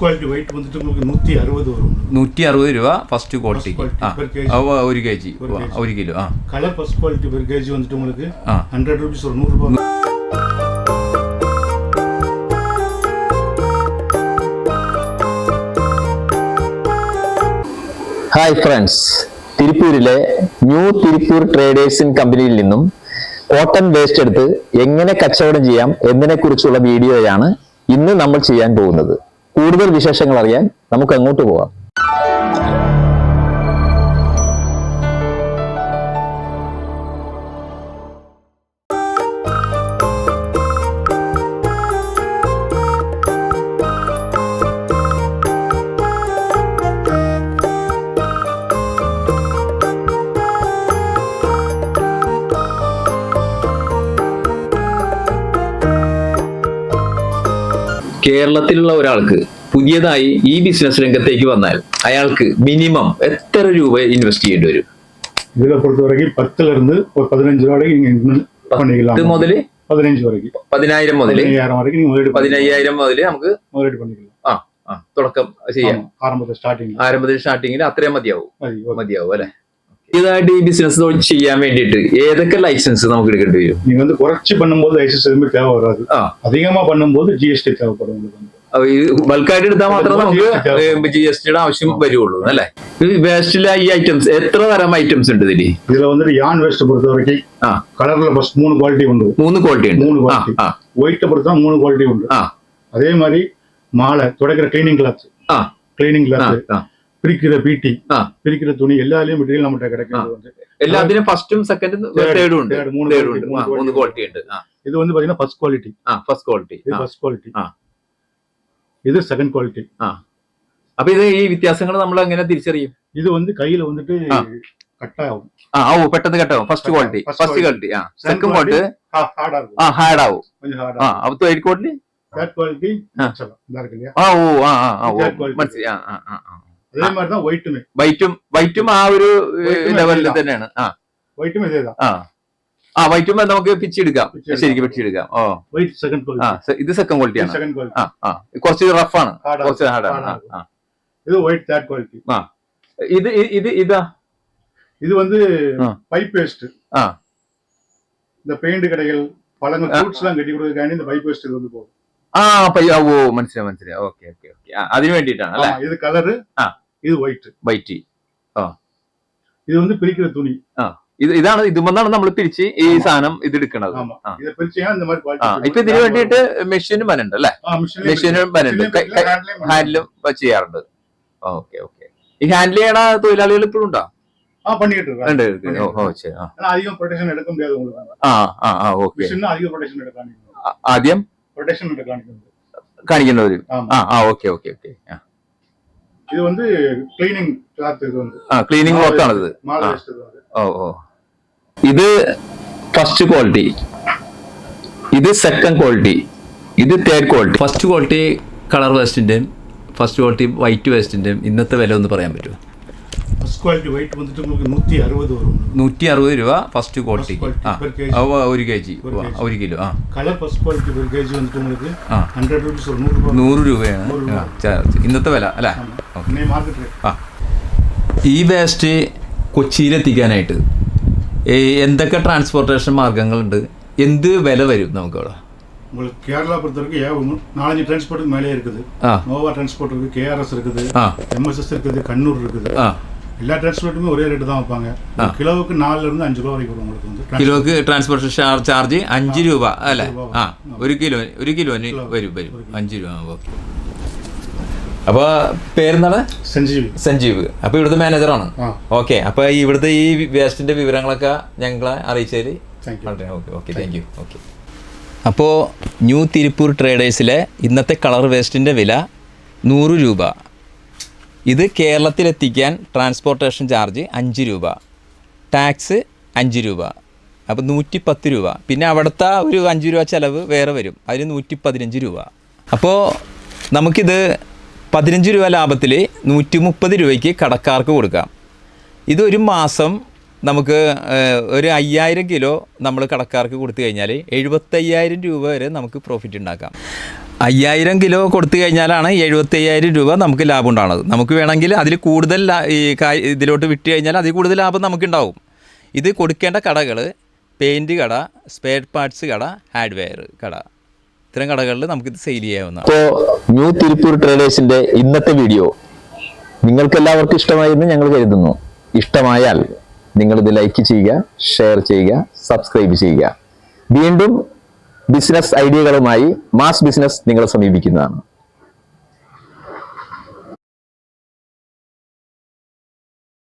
Quality wait வந்துட்டு உங்களுக்கு நூற்றி அறுபது வரும் നൂറ്റി അറുപത് രൂപ ഫസ്റ്റ് ക്വാളിറ്റിക്ക് quality ആ per kg. ആ, ഒരു കെ ജി ഒരു kg. ഒരു കിലോ ആ colour first quality per K வந்துட்டு உங்களுக்கு ആ ஹண்ட்ரட் ருபீஸ் ஒரு நூறுரூபா ഹായ് ഫ്രണ്ട്സ് തിരുപ്പൂരിലെ ന്യൂ തിരുപ്പൂർ ട്രേഡേഴ്സ് ഇൻ കമ്പനിയിൽ നിന്നും കോട്ടൺ വേസ്റ്റ് എടുത്ത് എങ്ങനെ കച്ചവടം ചെയ്യാം എന്നതിനെക്കുറിച്ചുള്ള വീഡിയോയാണ് ഇന്ന് നമ്മൾ ചെയ്യാൻ പോകുന്നത് കൂടുതൽ വിശേഷങ്ങൾ അറിയാൻ നമുക്ക് അങ്ങോട്ട് പോകാം കേരളത്തിലുള്ള ഒരാൾക്ക് പുതിയതായി ഈ ബിസിനസ് രംഗത്തേക്ക് വന്നാൽ അയാൾക്ക് മിനിമം എത്ര രൂപ ഇൻവെസ്റ്റ് ചെയ്യേണ്ടി വരും இதில் பொறுத்த வரைக்கும் பத்துல இருந்து ஒரு பதினஞ்சு ரூபா வரைக்கும் நீங்கள் இன்வெஸ்ட் ഇത് பண்ணிக்கலாம் മുതൽ பதினஞ்சு வரைக்கும் പതിനായിരം മുതൽ பதினையாயிரம் வரைக்கும் நீங்கள் முதலீடு பண்ணி- പതിനയ്യായിരം മുതൽ നമുക്ക് முதலீடு பண்ணிக்கலாம் ആ ആ തുടക്കം ചെയ്യാം ஆமா, ஆரம்பத்தில் ஸ்டார்டிங் ആരംഭത്തിൽ സ്റ്റാർട്ടിങ്ങിൽ അത്രയും മതിയാവും அது മതിയാവും അല്ലെ ഇതായിട്ട് ഈ ബിസിനസ് ചെയ്യാൻ വേണ്ടിയിട്ട് ഏതൊക്കെ ലൈസൻസ് നമുക്ക് എടുക്കേണ്ടി വരും நீங்க வந்து குறைச்சி பண்ணும்போது லைசன்ஸ் எதுவுமே தேவை வராது ആ அதிகமா பண்ணும்போது ஜிஎஸ்டி தேவைப்படும் உங்களுக்கு வந்து അപ്പൊ ഈ ബൾക്കായിട്ട് എടുത്താൽ മാത്രമേ നമുക്ക് ജി എസ് ടിയുടെ ആവശ്യം വരുള്ളൂ അല്ലെ വേസ്റ്റിലെ ഈ ഐറ്റംസ് എത്ര തരം ഐറ്റംസ് ഉണ്ട് ഇതില് இதுல வந்துட்டு யான் வேஸ்ட் பொறுத்த வரைக்கும் ആ கலர்ல ஃபர்ஸ்ட் மூணு குவாலிட்டி உண்டு മൂന്ന് ക്വാളിറ്റി ഉണ്ട് മൂന്ന് ആ quality. ആ ஒயிட்டை பொறுத்தா மூணு குவாலிட்டி உண்டு ആ அதே மாதிரி மாலை துடைக்கிற கிளீனிங் கிளாத் ആ கிளீனிங் ആ கிளாத் ആ பிரிக்கிற பீட்டி பிரிக்கிற துணி எல்லாத்துலயும் மெட்டீரியல் நம்மகிட்ட கிடைக்கிறது வந்து எல்லாத்திலும் ஃபர்ஸ்டும் செகண்டும் தேர்டும் ഉണ്ട്. മൂന്ന് തേർഡും ഉണ്ട്. മൂന്ന് ക്വാളിറ്റി ഉണ്ട്. இது வந்து பாத்தீங்கன்னா ஃபர்ஸ்ட் குவாலிட்டி ஃபர்ஸ்ட் குவாலிட்டி இது ஃபர்ஸ்ட் குவாலிட்டி இது செகண்ட் குவாலிட்டி അപ്പൊ ഇത് ഈ വ്യത്യാസങ്ങൾ നമ്മൾ എങ്ങനെ തിരിച്ചറിയും? ഇത് വന്ന് കയ്യിൽ വന്നിട്ട് കട്ടാവും. ആ ഓ പെട്ടെന്ന് കട്ടാവും. ഫസ്റ്റ് ക്വാളിറ്റി ഫസ്റ്റ് ക്വാളിറ്റി ആ. സെക്കൻഡ് ക്വാളിറ്റി ആ ഹാർഡ് ആവും ആ അപ്പൊ തേർഡ് ക്വാളിറ്റി തേർഡ് ക്വാളിറ്റി ആ. ഓ ആ ആ മനസ്സിലായി ആ ആ ആ. ആ அதே மாதிரி தான் ஒயிட்டுமே വൈറ്റും വൈറ്റും ആ ഒരു White ഉം ലെവലിൽ ഇതാ. തന്നെയാണ് ആ ஒயிட்டுமே இதே தான் ആ ആ വൈറ്റും നമുക്ക് പിച്ചെടുക്കാം പിച്ചെടുക്കാം. ശരിക്കും പിച്ചെടുക്കാം ഓ ஒயிட் செகண்ட் ആ குவாலிட்டி സെ- ഇത് സെക്കൻഡ് ക്വാളിറ്റി ആണ് செகண்ட் குவாலிட்டி ആ ആ കുറച്ച് റഫാണ് ஹார்டா കുറച്ച് ഹാർഡാണ് ആ ആ இது ஒயிட் தேர்ட் குவாலிட்டி ഇത് ഇ- ഇത് ഇതാ இது வந்து ஆ. பைப் வேஸ்ட் ആ இந்த பெயிண்ட் கடைகள் பழங்கள் ஃப்ரூட்ஸ் எல்லாம் கட்டி கொடுக்கறதுக்காண்டி இந்த பைப் வேஸ்ட் இது வந்து போகும் ആ പയ്യ ഓ മനസ്സിലായി മനസ്സിലായി ഓക്കെ ഓക്കെ ഓക്കെ അതിന് വേണ്ടിയിട്ടാണ് അല്ലെ ஆமா, இது கலரு ஆ. இது ஒயிட் വൈറ്റ് இது வந்து பிரிக்கிற துணி ഇത് ഇതാണ് ഇതുമെന്നാണ് നമ്മൾ പിരിച്ച് ഈ ആമാ. സാധനം ഇത് എടുക്കണത് ஆமா ആ. இதை பிரிச்சீங்கன்னா இந்த மாதிரி ആ குவாலிட்டி ഇപ്പൊ ഇതിന് വേണ്ടിയിട്ട് മെഷീനും വനുണ്ട് അല്ലെ മെഷീനും വനുണ്ട് ഹാൻഡിലും ചെയ്യാറുണ്ട് ഓക്കെ ഓക്കെ ഈ ഹാൻഡിൽ ചെയ്യണ തൊഴിലാളികൾ ഇപ്പോഴും ഉണ്ടോ ஆ பண்ணிட்டு இருக்காங்க ഉണ്ട് ഉണ്ട്. ഓ ഓ ശരി ആ ஆனா அதிகம் ப்ரொடெக்ஷன் எடுக்க முடியாது உங்களுக்கு ആ ആ ആ ഓക്കെ மிஷின் அதிக ப்ரொடெக்ஷன் எடுக்க காணிக்கணும் ആദ്യം ப்ரொடெக்ஷன் எடுக்க காணிக்கணும் കാണിക്കേണ്ടവര് ஆமா ആ ആ ഓക്കെ ഓക്കെ ഓക്കെ இது வந்து கிளீனிங் கிளாத் இது வந்து ആ ക്ലീനിങ് വർക്ക് ആണിത് மாலை ஆ. வேஸ்ட் இது வந்து ഓ ഓ ഇത് ഫസ്റ്റ് ക്വാളിറ്റി ഇത് സെക്കൻഡ് ക്വാളിറ്റി ഇത് third quality first quality colour വേസ്റ്റിൻ്റെയും first quality white വേസ്റ്റിൻ്റെയും ഇന്നത്തെ വില ഒന്ന് പറയാൻ പറ്റുമോ ஃபர்ஸ்ட் குவாலிட்டி ஒயிட் வந்துட்டு உங்களுக்கு நூத்தி அறுபது வரும் നൂറ്റി അറുപത് രൂപ ഫസ്റ്റ് ക്വാളിറ്റിക്ക് quality ആ per kg. ആ, ഒരു കെ ജി ഒരു kg. ഒരു കിലോ ആ colour first quality per K வந்துட்டு உங்களுக்கு ആ ஹண்ட்ரட் ருபீஸ் ஒரு நூறு ரூபாய் നൂറ് രൂപയാണ് നൂറ് രൂപ. ആ, ചാർജ് ഇന്നത്തെ വില അല്ലേ ஆமா. ഓക്കെ இன்னைக்கு மார்க்கெட் ரேட் ആ ഈ വേസ്റ്റ് കൊച്ചിയിലെത്തിക്കാനായിട്ട് ഈ എന്തൊക്കെ ട്രാൻസ്പോർട്ടേഷൻ മാർഗങ്ങളുണ്ട് എന്ത് വില വരും നമുക്കവിടെ உங்களுக்கு கேரளா பொறுத்த வரைக்கும் ஏன் நாலஞ்சு டிரான்ஸ்போர்ட்டுக்கு மேலே இருக்குது ആ நோவா டிரான்ஸ்போர்ட் இருக்குது கேஆர்எஸ் இருக்குது ആ எம்எஸ்எஸ் இருக்குது கண்ணூர் இருக்குது ആ எல்லா டிரான்ஸ்போர்ட்டுமே ஒரே ரேட்டு தான் வைப்பாங்க ஆ. ஒரு கிலோவுக்கு நாலுல இருந்து அஞ்சு ரூபா வரைக்கும் வரும் உங்களுக்கு வந்து transport. കിലോക്ക് ട്രാൻസ്പോർട്ടേഷൻ ചാർജ് അഞ്ച് രൂപ അല്ലേ രൂപ ആ വരും. ഒരു കിലോ ഒരു കിലോന് കിലോ. വരും വരും ഒരു കിലോ. അഞ്ച് രൂപ ഓക്കെ അപ്പോൾ പേരെന്താണ് செஞ்சீவி സഞ്ജീവ് അപ്പോൾ ഇവിടുത്തെ മാനേജറാണ് ആ ഓക്കെ അപ്പോൾ ഇവിടുത്തെ ഈ വേസ്റ്റിൻ്റെ വിവരങ്ങളൊക്കെ ഞങ്ങളെ അറിയിച്ചതിൽ താങ്ക് യു വളരെ okay okay thank you okay അപ്പോൾ ന്യൂ തിരുപ്പൂർ ട്രേഡേഴ്സിലെ ഇന്നത്തെ കളർ വേസ്റ്റിൻ്റെ വില നൂറ് രൂപ ഇത് കേരളത്തിലെത്തിക്കാൻ ട്രാൻസ്പോർട്ടേഷൻ ചാർജ് അഞ്ച് രൂപ ടാക്സ് അഞ്ച് രൂപ അപ്പോൾ നൂറ്റി പത്ത് രൂപ. പിന്നെ അവിടുത്തെ ഒരു അഞ്ച് രൂപ ചിലവ് വേറെ വരും അതിന് നൂറ്റി പതിനഞ്ച് രൂപ. അപ്പോൾ നമുക്കിത് പതിനഞ്ച് രൂപ ലാഭത്തിൽ നൂറ്റി മുപ്പത് രൂപയ്ക്ക് കടക്കാർക്ക് കൊടുക്കാം. ഇതൊരു മാസം നമുക്ക് ഒരു അയ്യായിരം കിലോ നമ്മൾ കടക്കാർക്ക് കൊടുത്തു കഴിഞ്ഞാൽ എഴുപത്തയ്യായിരം രൂപ വരെ നമുക്ക് പ്രോഫിറ്റ് ഉണ്ടാക്കാം അയ്യായിരം കിലോ കൊടുത്തു കഴിഞ്ഞാലാണ് എഴുപത്തി അയ്യായിരം രൂപ നമുക്ക് ലാഭം ഉണ്ടാകുന്നത്. നമുക്ക് വേണമെങ്കിൽ അതിൽ കൂടുതൽ ഈ ഇതിലോട്ട് വിറ്റ് കഴിഞ്ഞാൽ അതിൽ കൂടുതൽ ലാഭം നമുക്കുണ്ടാവും. ഇത് കൊടുക്കേണ്ട കടകൾ പെയിന്റ് കട സ്പെയർ പാർട്സ് കട ഹാർഡ്വെയർ കട. ഇത്തരം കടകളിൽ നമുക്കിത് സെയിൽ ചെയ്യാവുന്നതാണ്. ഇപ്പോൾ ന്യൂ തിരുപ്പൂർ ട്രേഡേഴ്സിന്റെ ഇന്നത്തെ വീഡിയോ നിങ്ങൾക്ക് എല്ലാവർക്കും ഇഷ്ടമായെന്ന് ഞങ്ങൾ കരുതുന്നു. ഇഷ്ടമായാൽ നിങ്ങളിത് ലൈക്ക് ചെയ്യുക ഷെയർ ചെയ്യുക സബ്സ്ക്രൈബ് ചെയ്യുക. വീണ്ടും ബിസിനസ് ഐഡിയകളുമായി മാസ് ബിസിനസ് നിങ്ങളെ സമീപിക്കുന്നതാണ്.